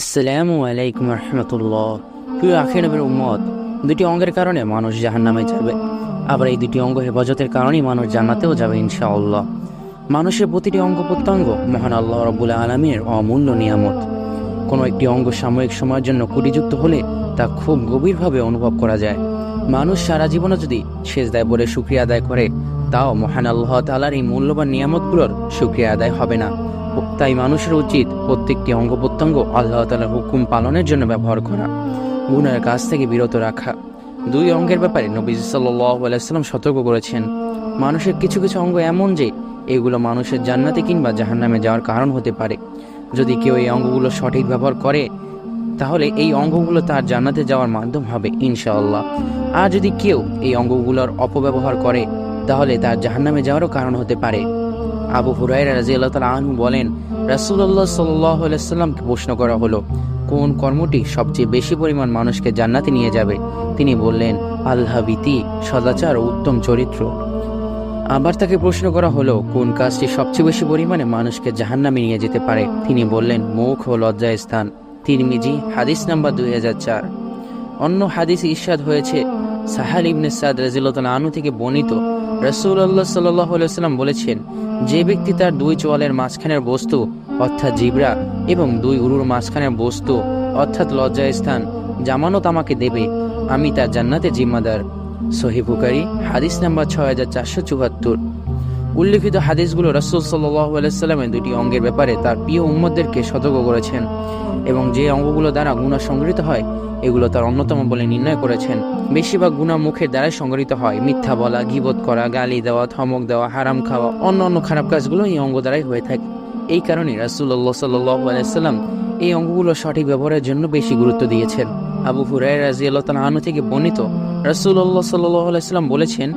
আসসালামু আলাইকুম রহমতুল্লাহ। প্রিয় আখের উম্মত, দুটি অঙ্গের কারণে মানুষ জাহান নামে যাবে। আবার এই দুটি অঙ্গ হেফাজতের কারণেই মানুষ জান্নাতেও যাবে ইনশাআল্লাহ। মানুষের প্রতিটি অঙ্গ প্রত্যঙ্গ মহান আল্লাহ রব্বুল আলমীর অমূল্য নিয়ামত। কোনো একটি অঙ্গ সাময়িক সময়ের জন্য কুটিযুক্ত হলে তা খুব গভীরভাবে অনুভব করা যায়। মানুষ সারা জীবনে যদি শেষ দায় বলে সুক্রিয়া আদায় করে, তাও মহান আল্লাহ তালার এই মূল্যবান নিয়ামতগুলোর সুক্রিয়া আদায় হবে না। তাই মানুষের উচিত প্রত্যেকটি অঙ্গ প্রত্যঙ্গ আল্লাহ তালার হুকুম পালনের জন্য ব্যবহার করা গুণের কাছ থেকে বিরত রাখা। দুই অঙ্গের ব্যাপারে নবী সাল্লাম সতর্ক করেছেন। মানুষের কিছু কিছু অঙ্গ এমন যে, এগুলো মানুষের জান্নাতে কিংবা জাহান্নামে যাওয়ার কারণ হতে পারে। যদি কেউ এই অঙ্গগুলো সঠিক ব্যবহার করে, তাহলে এই অঙ্গগুলো তার জান্নাতে যাওয়ার মাধ্যম হবে ইনশাআল্লাহ। আর যদি কেউ এই অঙ্গগুলোর অপব্যবহার করে, তাহলে তার জাহান্নামে যাওয়ারও কারণ হতে পারে। আবু হুরাইরা রাজিয়াল্লাহ তালা আনহু বলেন রাসুল্লাহ সাল্লাহ সাল্লামকে প্রশ্ন করা হলো, কোন কর্মটি সবচেয়ে বেশি পরিমাণ মানুষকে জান্নাতে নিয়ে যাবে? তিনি বললেন আল্লাহবিতি সদাচার ও উত্তম চরিত্র। আবার তাকে প্রশ্ন করা হলো, কোন কাজটি সবচেয়ে বেশি পরিমাণে মানুষকে জাহান্নামে নিয়ে যেতে পারে? তিনি বললেন, মুখ ও লজ্জা স্থান। তিরমিজি, হাদিস নাম্বার দুই হাজার চার। অন্য হাদিস ইরশাদ হয়েছে, সাহাল ইবনে সাদ রাজিল্লাহ আনু থেকে বর্ণিত রসুল্লাহ সাল্লাহ সাল্লাম বলেছেন যে ব্যক্তি তার দুই চোয়ালের মাঝখানের বস্তু, অর্থাৎ জিবরা, এবং দুই উরুর মাঝখানের বস্তু, অর্থাৎ লজ্জায় স্থান, জামানত আমাকে দেবে, আমি তার জান্নাতে জিম্মাদার। সহি বুকারি হাদিস নাম্বার ছয় হাজার চারশো চুয়াত্তর। উল্লেখিত হাদিসগুলো রসুল সাল্লামের দুটি অঙ্গের ব্যাপারে তার প্রিয় উম্মদদেরকে সতর্ক করেছেন এবং যে অঙ্গগুলো দ্বারা গুণা সংগৃহীত হয়, এগুলো তার অন্যতম বলে নির্ণয় করেছেন। বেশিরভাগ গুণা মুখের দ্বারাই সংগৃহীত হয়। মিথ্যা বলা, গিবত করা, গালি দেওয়া, ধমক দেওয়া, হারাম খাওয়া, অন্য অন্য খারাপ কাজগুলো এই অঙ্গ দ্বারাই হয়ে থাকে। এই কারণে রাসুল্লাহ সাল্লাম এই অঙ্গগুলো সঠিক ব্যবহারের জন্য বেশি গুরুত্ব দিয়েছেন। আবু হুরাই রাজিয়াল্লাহ আনু থেকে বর্ণিত রাসুল্লাহ সাল্লাম বলেছেন,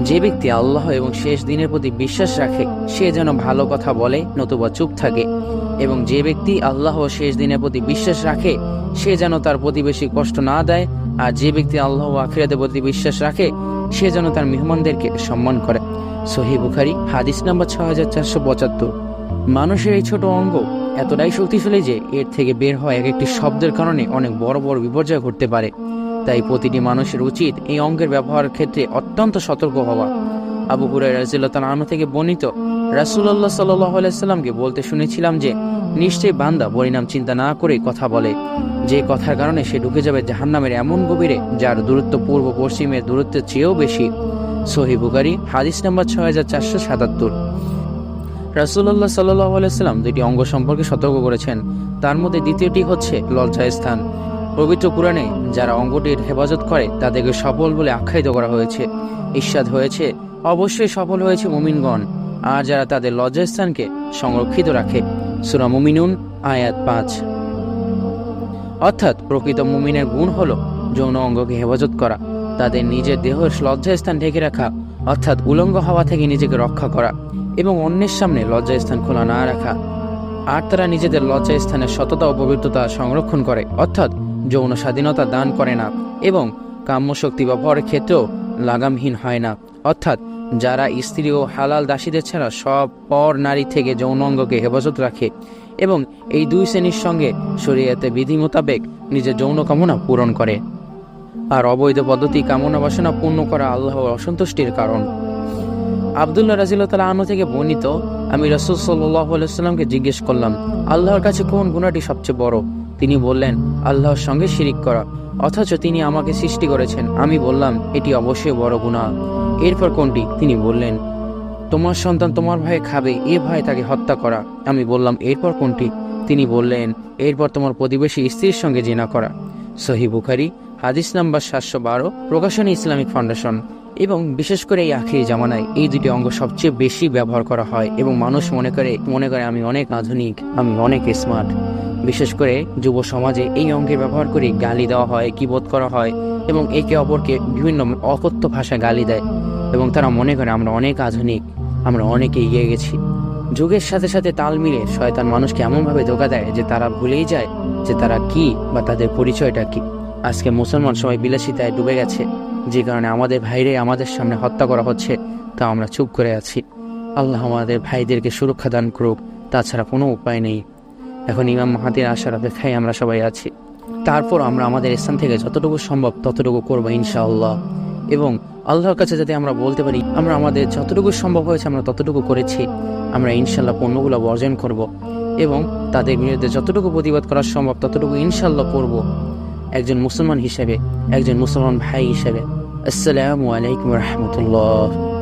যে ব্যক্তি আল্লাহ এবং শেষ দিনের প্রতি বিশ্বাস রাখে, সে যেন ভালো কথা বলে, নতুবা চুপ থাকে। এবং যে ব্যক্তি আল্লাহ ও শেষ দিনের প্রতি বিশ্বাস রাখে, সে যেন তার প্রতিবেশী কষ্ট না দেয়। আর যে ব্যক্তি আল্লাহ ও আখিরাতের প্রতি বিশ্বাস রাখে, সে যেন তার মেহমানদেরকে সম্মান করে। সহি বুখারি, হাদিস নাম্বার ছ হাজার চারশো পঁচাত্তর। মানুষের এই ছোট অঙ্গ এতটাই শক্তিশালী যে এর থেকে বের হওয়া এক একটি শব্দের কারণে অনেক বড় বড় বিপর্যয় ঘটতে পারে। তাই প্রতিটি মানুষের উচিত এই অঙ্গের ব্যবহারের ক্ষেত্রে অত্যন্ত সতর্ক হওয়া। আবু হুরাই রাজিল্লাহ আনু থেকে বর্ণিত রাসুল্লাহ সাল্লামকে বলতে শুনেছিলাম যে, নিশ্চয়ই বান্দা পরিণাম চিন্তা না করে কথা বলে। যে কথার কারণে সে ঢুকে যাবে জাহান্নামের এমন গভীরে যার দূরত্ব পূর্ব পশ্চিমের দূরত্বের চেয়েও বেশি। সহি বুগারি হাদিস নাম্বার ছয় হাজার চারশো সাতাত্তর। রাসুল্লাহ সাল্লাহ আলাইসাল্লাম দুটি অঙ্গ সম্পর্কে সতর্ক করেছেন। তার মধ্যে দ্বিতীয়টি হচ্ছে লজ্জা স্থান। পবিত্র পুরাণে যারা অঙ্গটির হেফাজত করে, তাদেরকে সফল বলে আখ্যায়িত করা হয়েছে। ঈর্ষাদ হয়েছে, অবশ্যই সফল হয়েছে মুমিনগণ। আর যারা তাদের লজ্জাস্থানকে সংরক্ষিত রাখে, সুরা মুমিনুন, আয়াত পাঁচ। অর্থাৎ প্রকৃত মুমিনের গুণ হল যৌন অঙ্গকে হেফাজত করা, তাদের নিজের দেহের লজ্জাস্থান ঢেকে রাখা, অর্থাৎ উলঙ্গ হওয়া থেকে নিজেকে রক্ষা করা এবং অন্যের সামনে লজ্জাস্থান খোলা না রাখা। আর তারা নিজেদের লজ্জা স্থানের সততা ও পবিত্রতা সংরক্ষণ করে, অর্থাৎ যৌন স্বাধীনতা দান করে না এবং কাম্যশক্তি ব্যবহারের ক্ষেত্রেও লাগামহীন হয় না। অর্থাৎ যারা স্ত্রী ও হালাল দাসীদের ছাড়া সব পর নারী থেকে যৌন অঙ্গকে হেফাজত রাখে এবং এই দুই শ্রেণির সঙ্গে শরীয়তে বিধি মোতাবেক নিজের যৌন কামনা পূরণ করে। আর অবৈধ পদ্ধতি, কামনা বাসনা পূর্ণ করা আল্লাহর অসন্তুষ্টির কারণ। আবদুল্লাহ রাজিল্লাহ আনু থেকে বর্ণিত, আমি রসুল সাল্লাহ সাল্লামকে জিজ্ঞেস করলাম, আল্লাহর কাছে কোন গুণাটি সবচেয়ে বড়? তিনি বললেন, আল্লাহর সঙ্গে শিরিক করা। অথচ তিনি আমাকে সৃষ্টি করেছেন। আমি বললাম, এটি অবশ্যই বড় গুণা এরপর কোনটি? তিনি বললেন, তোমার সন্তান তোমার ভাই খাবে, এ ভয় তাকে হত্যা করা। আমি বললাম, এরপর কোনটি? তিনি বললেন, এরপর তোমার প্রতিবেশী স্ত্রীর সঙ্গে জেনা করা। সহি বুখারি, হাদিস নাম্বার সাতশো বারো, প্রকাশনী ইসলামিক ফাউন্ডেশন। এবং বিশেষ করে এই আখিরি জামানায় এই দুটি অঙ্গ সবচেয়ে বেশি ব্যবহার করা হয়। এবং মানুষ মনে করে মনে করে আমি অনেক আধুনিক, আমি অনেক স্মার্ট বিশেষ করে যুব সমাজে এই অঙ্গের ব্যবহার করে গালি দেওয়া হয় কিবোধ করা হয় এবং একে অপরকে বিভিন্ন অকথ্য ভাষায় গালি দেয় এবং তারা মনে করে আমরা অনেক আধুনিক, আমরা অনেক এগিয়ে গেছি। যুগের সাথে সাথে তাল মিলে শয়তান মানুষকে এমনভাবে ধোকা দেয় যে তারা ভুলেই যায় যে তারা কি বা তাদের পরিচয়টা কি। আজকে মুসলমান সবাই বিলাসিতায় ডুবে গেছে, যে কারণে আমাদের ভাইরে আমাদের সামনে হত্যা করা হচ্ছে, তা আমরা চুপ করে আছি। আল্লাহ আমাদের ভাইদেরকে সুরক্ষা দান করুক, তাছাড়া কোনো উপায় নেই। এখন ইমাম মাহাদির আসার অপেক্ষায় আমরা সবাই আছি। তারপর আমরা আমাদের স্থান থেকে যতটুকু সম্ভব ততটুকু করব ইনশাআল্লাহ। এবং আল্লাহর কাছে যাতে আমরা বলতে পারি, আমরা আমাদের যতটুকু সম্ভব হয়েছে আমরা ততটুকু করেছি। আমরা ইনশাল্লাহ পণ্যগুলো বর্জন করব এবং তাদের বিরুদ্ধে যতটুকু প্রতিবাদ করা সম্ভব ততটুকু ইনশাল্লাহ করব। একজন মুসলমান হিসেবে, একজন মুসলমান ভাই হিসেবে। আসসালামু আলাইকুম রহমতুল্লাহ।